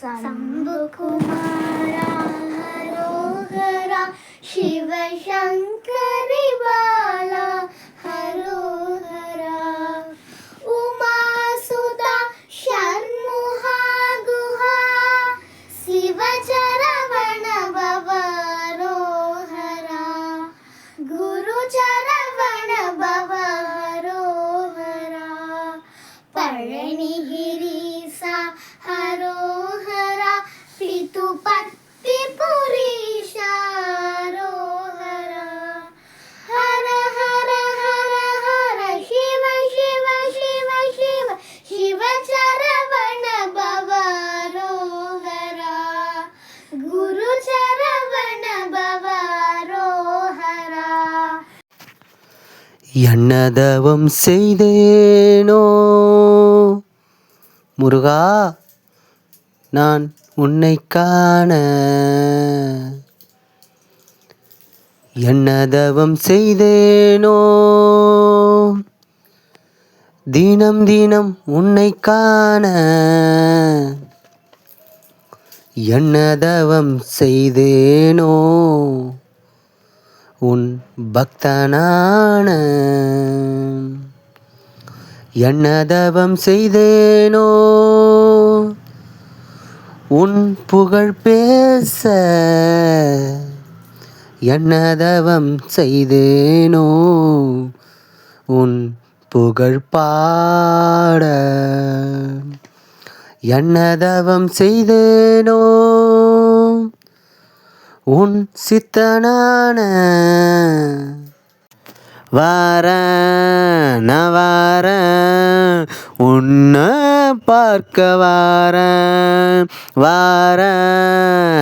शम्भुकुमारा हरोहरा शिवशङ्करि बाला हरोहरा। उमासुता षण्मुहा गुहा शिवचरवण भवरोहरा என்னதவம் செய்தேனோ? முருகா நான் உன்னை காண. என்னதவம் செய்தேனோ? தினம் தினம் உன்னை காண. என்னதவம் செய்தேனோ? உன் பக்தனான என்னதவம் செய்தேனோ? உன் புகழ் பேச என்னதவம் செய்தேனோ? உன் புகழ் பாட என்னதவம் செய்தேனோ? உன் சித்தனான வார நவார உன்ன பார்க்க வாரேன் வார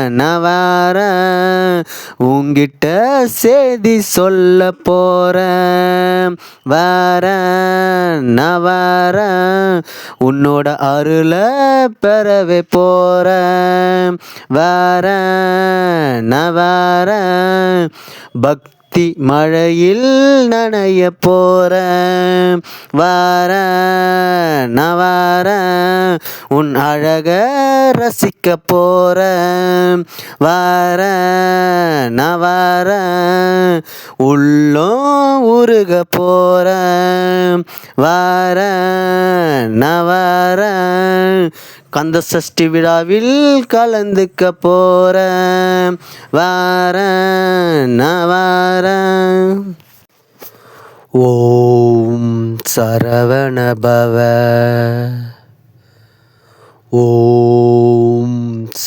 நான் வாரேன். உங்கிட்ட செய்தி சொல்ல போற வாரேன் நான் வாரேன். உன்னோட அருளை பெறவே போறேன் வாரேன் நான் வாரேன். மழையில் நனைய போற. வார நவார உன் அழக ரசிக்க போற. வார நான் வார உள்ளோ உருக போற. வார நான் வார கந்த சஷ்டி விழாவில் கலந்துக்க போற. வார நான் வார. ஓம் சரவணபவ ஓம்